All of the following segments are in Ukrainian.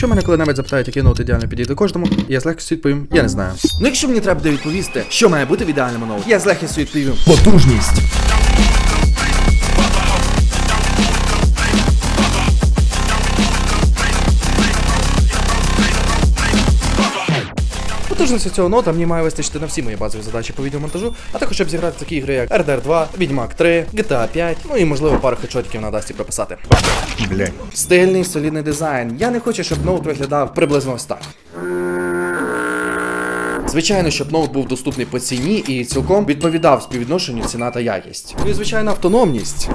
якщо мене коли-небудь запитають, який ноут ідеально підійде кожному, я з легкістю відповім, я не знаю. Ну якщо мені треба буде відповісти, що має бути в ідеальному ноуті, я з легкістю відповім. Потужність. Потужності цього ноута мені має вистачити на всі мої базові задачі по відеомонтажу, а також щоб зіграти такі ігри, як RDR 2, Відьмак 3, GTA 5, ну і можливо пару хедшотиків на дасті прописати. Блять. Стильний, солідний дизайн. Я не хочу, щоб ноут виглядав приблизно ось так. Звичайно, щоб ноут був доступний по ціні і цілком відповідав співвідношенню ціна та якість. Ну і звичайно, автономність.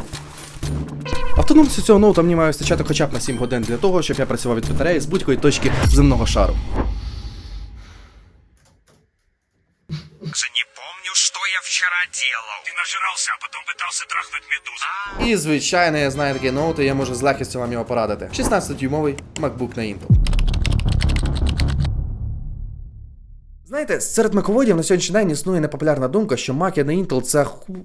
Автономності цього ноута мені має вистачати хоча б на 7 годин для того, щоб я працював від батареї з будь-якої точки земного шару. Я Ти нажирався, а потом питався трахнути медузу. І звичайно, я знаю такі ноути, я можу з легкістю вам його порадити. 16-дюймовий MacBook на Intel. Знаєте, серед маководів на сьогоднішній день існує непопулярна думка, що Mac на Intel це ху...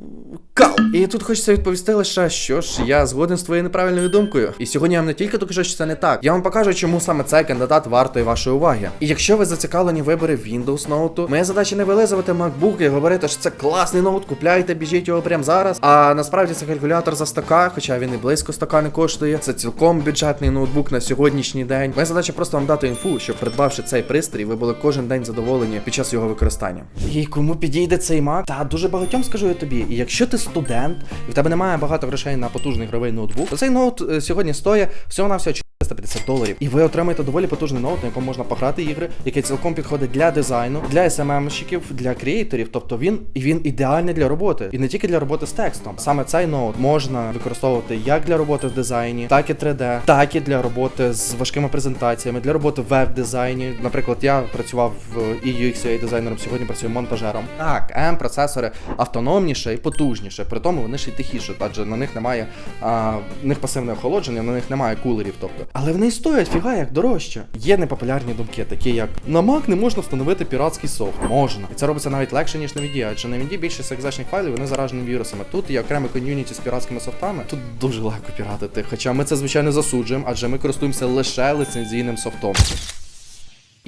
кал. І тут хочеться відповісти лише, що ж я згоден з твоєю неправильною думкою. І сьогодні я вам не тільки докажу, що це не так. Я вам покажу, чому саме цей кандидат вартий вашої уваги. І якщо ви зацікавлені в виборі Windows ноуту, моя задача не вилизувати MacBook і говорити, що це класний ноут, купляйте, біжіть його прямо зараз. А насправді це калькулятор за 100к, хоча він і близько 100к не коштує. Це цілком бюджетний ноутбук на сьогоднішній день. Моя задача просто вам дати інфу, щоб придбавши цей пристрій, ви були кожен день задоволені під час його використання. І кому підійде цей Mac? Та дуже багатьом скажу я тобі. І якщо ти студент, і в тебе немає багато грошей на потужний гровий ноутбук, то цей ноут е, сьогодні стоїть всього на всього 450 доларів. І ви отримаєте доволі потужний ноут, на якому можна пограти ігри, який цілком підходить для дизайну, для SMM-щиків, для креаторів. Тобто він і він ідеальний для роботи. І не тільки для роботи з текстом. Саме цей ноут можна використовувати як для роботи в дизайні, так і 3D, так і для роботи з важкими презентаціями, для роботи в веб-дизайні. Наприклад, я працював в і UX UI дизайнером, сьогодні працюю монтажером. Так, M процесори автономніше і потужніше. При тому вони ще й тихіше, адже на них немає а, в них пасивне охолодження, на них немає кулерів. Тобто, але вони стоять фіга як дорожче. Є непопулярні думки, такі як на Mac не можна встановити піратський софт. Можна. І це робиться навіть легше, ніж на VD, адже на VD більшість екзачних файлів вони заражені вірусами. Тут є окреме ком'юніті з піратськими софтами. Тут дуже легко піратити. Хоча ми це звичайно засуджуємо, адже ми користуємося лише лицензійним софтом.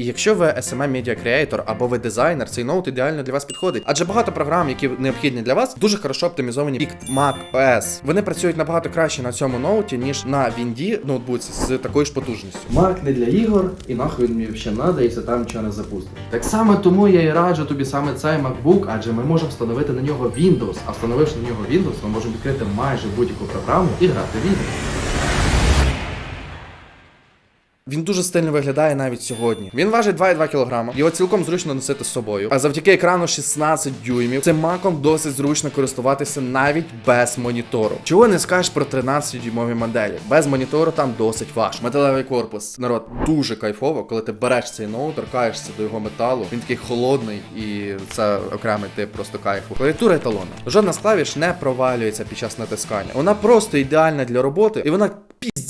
І якщо ви SMM Media Creator або ви дизайнер, цей ноут ідеально для вас підходить. Адже багато програм, які необхідні для вас, дуже хорошо оптимізовані під Mac OS. Вони працюють набагато краще на цьому ноуті, ніж на Windy ноутбуці з такою ж потужністю. Mac не для ігор, і нахуй він мені ще надо, якщо там нічого не запустить. Так само тому я і раджу тобі саме цей MacBook, адже ми можемо встановити на нього Windows. А встановивши на нього Windows, ми можемо відкрити майже будь-яку програму і грати в ігри. Він дуже стильно виглядає навіть сьогодні. Він важить 2,2 кг. Його цілком зручно носити з собою. А завдяки екрану 16 дюймів, цим маком досить зручно користуватися навіть без монітору. Чого не скажеш про 13-дюймові моделі? Без монітору там досить важко. Металевий корпус. Народ дуже кайфово, коли ти береш цей ноут, торкаєшся до його металу. Він такий холодний і це окремий тип просто кайфу. Клавіатура еталонна. Жодна з клавіш не провалюється під час натискання. Вона просто ідеальна для роботи, і вона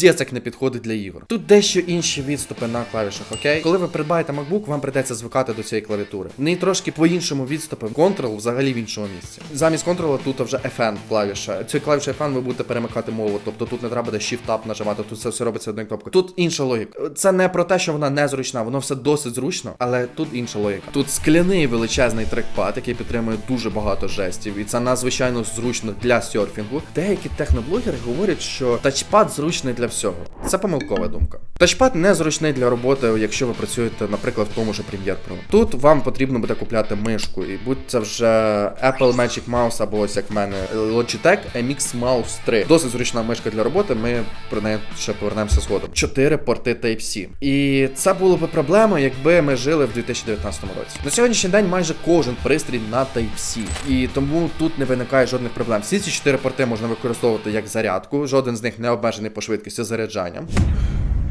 піздець як не підходить для ігор. Тут дещо інші відступи на клавішах, окей? Коли ви придбаєте MacBook, вам придеться звикати до цієї клавіатури. В неї трошки по-іншому відступи. Ctrl взагалі в іншому місці. Замість Ctrl тут вже FN клавіша. Цією клавішою FN ви будете перемикати мову, тобто тут не треба буде Shift-Tab нажимати, тут це все робиться одною кнопкою. Тут інша логіка. Це не про те, що вона незручна, воно все досить зручно, але тут інша логіка. Тут скляний величезний трекпад, який підтримує дуже багато жестів, і це надзвичайно зручно для серфінгу. Деякі техноблогери говорять, що тачпад зручний для всього. Це помилкова думка. Тачпад не зручний для роботи, якщо ви працюєте, наприклад, в тому ж Premiere Pro. Тут вам потрібно буде купляти мишку, і будь це вже Apple Magic Mouse або ось як в мене Logitech MX Mouse 3. Досить зручна мишка для роботи. Ми про неї ще повернемося згодом. Чотири порти Type-C. І це було б проблемою, якби ми жили в 2019 році. На сьогоднішній день майже кожен пристрій на Type-C. І тому тут не виникає жодних проблем. Всі ці чотири порти можна використовувати як зарядку, жоден з них не обмежений по швидкості заряджання.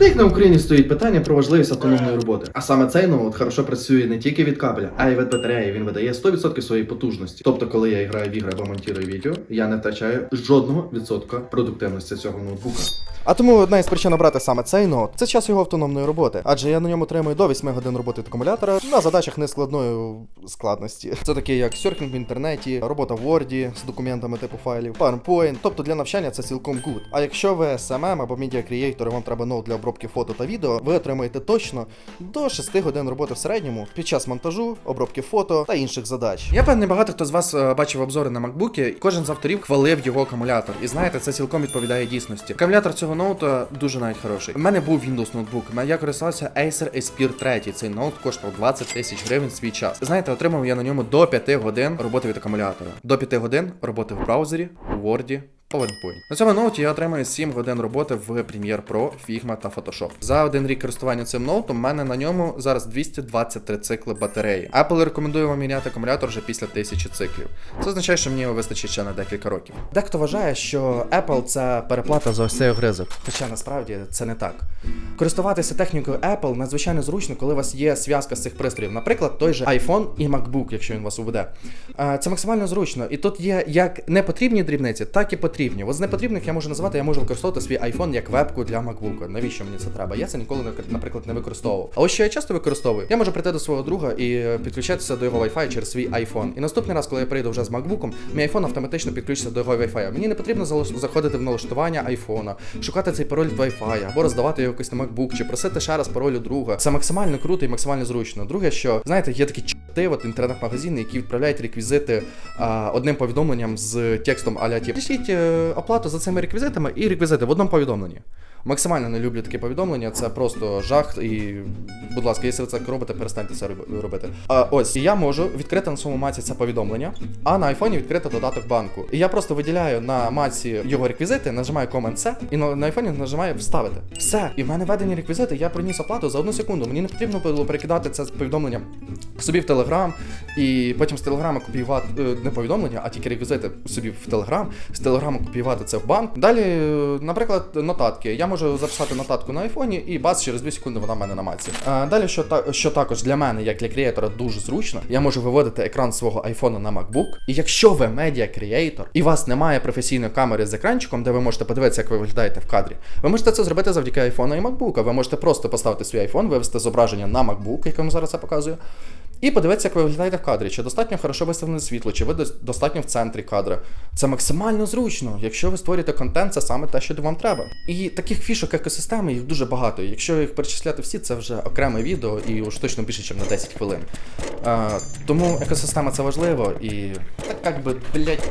Та на Україні стоїть питання про важливість автономної роботи. А саме цей ноут хорошо працює не тільки від кабеля, а й від батареї. Він видає 100% своєї потужності. Тобто, коли я граю в ігри або монтую відео, я не втрачаю жодного відсотка продуктивності цього ноутбука. А тому одна із причин обрати саме цей ноут це час його автономної роботи, адже я на ньому отримую до 8 годин роботи акумулятора на задачах нескладної складності. Це такі як серфінг в інтернеті, робота в Word з документами типу файлів, PowerPoint. Тобто для навчання це цілком good. А якщо ви SMM або Creator, вам треба ноут для обробки обробки фото та відео, ви отримаєте точно до 6 годин роботи в середньому під час монтажу, обробки фото та інших задач. Я певний, багато хто з вас е, бачив обзори на MacBook, кожен з авторів хвалив його акумулятор. І знаєте, це цілком відповідає дійсності. Акумулятор цього ноута дуже навіть хороший. У мене був Windows ноутбук. Я користувався Acer Aspire 3. Цей ноут коштував 20 тисяч гривень свій час. Знаєте, отримав я на ньому до 5 годин роботи від акумулятора. До 5 годин роботи в браузері, у Word, PowerPoint. На цьому ноуті я отримую 7 годин роботи в Premiere Pro, Figma та Photoshop. За один рік користування цим ноутом, в мене на ньому зараз 223 цикли батареї. Apple рекомендує вам міняти акумулятор вже після 1000 циклів. Це означає, що мені його вистачить ще на декілька років. Дехто вважає, що Apple це переплата за ось цей огризок. Хоча насправді це не так. Користуватися технікою Apple надзвичайно зручно, коли у вас є зв'язка з цих пристроїв. Наприклад, той же iPhone і MacBook, якщо він вас уведе. Це максимально зручно. І тут є як непотрібні дрібниці, так і потрібні. От з непотрібних я можу назвати, я можу використовувати свій iPhone як вебку для MacBook. Навіщо мені це треба? Я це ніколи, наприклад, не використовував. А ось що я часто використовую, я можу прийти до свого друга і підключатися до його Wi-Fi через свій iPhone. І наступний раз, коли я прийду вже з MacBook, мій iPhone автоматично підключиться до його Wi-Fi. Мені не потрібно заходити в налаштування iPhone, шукати цей пароль від Wi-Fi, або роздавати його якось на MacBook, чи просити ще раз пароль у друга. Це максимально круто і максимально зручно. Друге, що знаєте, є такі чорти, от інтернет-магазини, які відправляють реквізити а, одним повідомленням з текстом аля ті. Пишіть е, оплату за цими реквізитами і реквізити в одному повідомленні. Максимально не люблю такі повідомлення, це просто жах. І, будь ласка, якщо ви це робите, перестаньте це робити. А, ось, і я можу відкрити на своєму маці це повідомлення, а на айфоні відкрити додаток банку. І я просто виділяю на маці його реквізити, нажимаю Command C, і на, айфоні нажимаю вставити. Все. І в мене введені реквізити, я приніс оплату за одну секунду. Мені не потрібно було перекидати це повідомлення собі в Телеграм, і потім з Телеграма копіювати е, не повідомлення, а тільки реквізити собі в Телеграм, з Телеграму копіювати це в банк. Далі, е, наприклад, нотатки. Я можу записати нотатку на айфоні, і бац, через 2 секунди вона в мене на маці. А далі, що, та, що також для мене, як для креатора, дуже зручно, я можу виводити екран свого айфона на MacBook. І якщо ви медіа креатор і у вас немає професійної камери з екранчиком, де ви можете подивитися, як ви виглядаєте в кадрі, ви можете це зробити завдяки айфону і MacBook. Ви можете просто поставити свій айфон, вивести зображення на MacBook, як я вам зараз це показую. І подивитися, як ви виглядаєте в кадрі, чи достатньо хорошо виставлене світло, чи ви дос- достатньо в центрі кадра. Це максимально зручно. Якщо ви створюєте контент, це саме те, що вам треба. І таких фішок екосистеми їх дуже багато. Якщо їх перечисляти всі, це вже окреме відео і уж точно більше, ніж на 10 хвилин. А, тому екосистема це важливо і так як би, блять.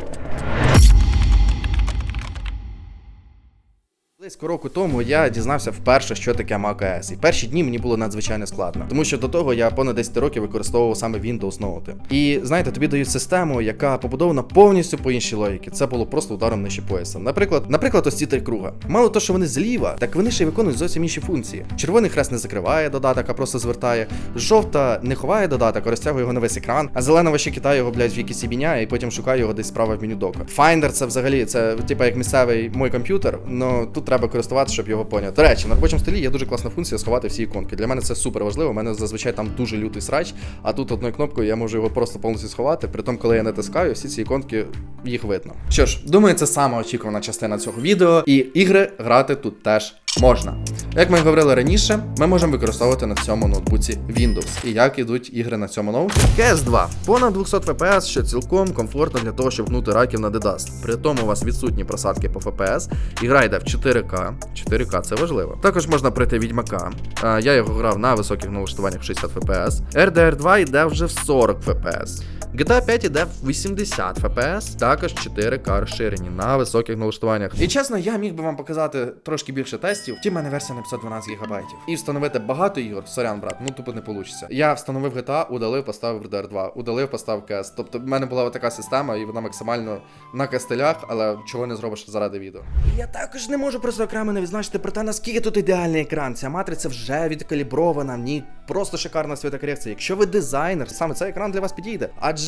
Близько року тому я дізнався вперше, що таке macOS. І перші дні мені було надзвичайно складно, тому що до того я понад 10 років використовував саме Windows ноути. І знаєте, тобі дають систему, яка побудована повністю по іншій логіці. Це було просто ударом нижче пояса. Наприклад, наприклад, ось ці три круга. Мало того, що вони зліва, так вони ще й виконують зовсім інші функції. Червоний хрест не закриває додаток, а просто звертає. Жовта не ховає додаток, а розтягує його на весь екран. А зелена ще кидає його, блядь, в якийсь міняє і потім шукає його десь справа в меню дока. Finder це взагалі це типа як місцевий мой комп'ютер, але тут треба користуватися, щоб його поняти. До речі, на робочому столі є дуже класна функція сховати всі іконки. Для мене це супер важливо. У мене зазвичай там дуже лютий срач, а тут одною кнопкою я можу його просто повністю сховати. При тому, коли я натискаю, всі ці іконки їх видно. Що ж, думаю, це саме очікувана частина цього відео, і ігри грати тут теж можна. Як ми говорили раніше, ми можемо використовувати на цьому ноутбуці Windows. І як ідуть ігри на цьому ноуті? cs 2 понад 200 FPS, що цілком комфортно для того, щоб гнути раків на DDoS. При тому у вас відсутні просадки по FPS. Ігра йде в 4К. 4К це важливо. Також можна пройти відьмака. Я його грав на високих налаштуваннях 60 FPS. RDR 2 йде вже в 40 FPS. GTA 5 іде в 80 FPS, також 4К розширені на високих налаштуваннях. І чесно, я міг би вам показати трошки більше тестів. Втім, в мене версія на 512 ГБ. І встановити багато ігор, сорян, брат, ну тупо не вийде. Я встановив GTA, удалив, поставив RDR 2, удалив, поставив CS. Тобто в мене була така система, і вона максимально на костелях, але чого не зробиш заради відео. Я також не можу просто окремо не відзначити про те, наскільки тут ідеальний екран. Ця матриця вже відкалібрована, в ній просто шикарна світокорекція. Якщо ви дизайнер, саме цей екран для вас підійде. Адже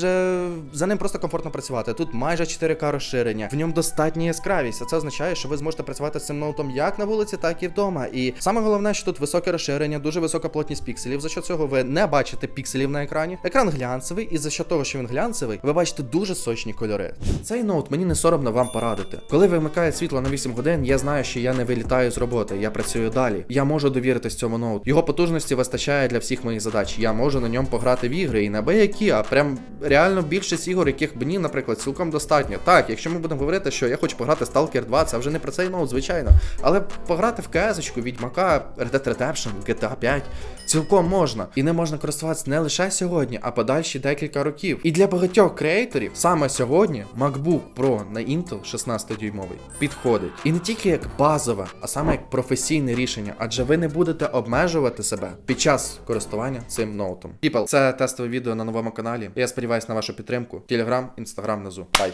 за ним просто комфортно працювати. Тут майже 4К розширення, в ньому достатня яскравість. А це означає, що ви зможете працювати з цим ноутом як на вулиці, так і вдома. І саме головне, що тут високе розширення, дуже висока плотність пікселів. За що цього ви не бачите пікселів на екрані. Екран глянцевий, і за що того, що він глянцевий, ви бачите дуже сочні кольори. Цей ноут мені не соромно вам порадити. Коли вимикає світло на 8 годин, я знаю, що я не вилітаю з роботи, я працюю далі. Я можу довіритись цьому ноуту. Його потужності вистачає для всіх моїх задач. Я можу на ньому пограти в ігри і не які, а прям реально більшість ігор, яких мені, наприклад, цілком достатньо. Так, якщо ми будемо говорити, що я хочу пограти Stalker 2, це вже не про цей ноут, звичайно. Але пограти в КС, Відьмака, Red Dead Redemption, GTA 5. Цілком можна. І не можна користуватися не лише сьогодні, а подальші декілька років. І для багатьох креаторів саме сьогодні MacBook Pro на Intel 16 дюймовий підходить. І не тільки як базове, а саме як професійне рішення, адже ви не будете обмежувати себе під час користування цим ноутом. People, це тестове відео на новому каналі. Я сподіваюся на вашу підтримку. Телеграм, інстаграм внизу. Бай!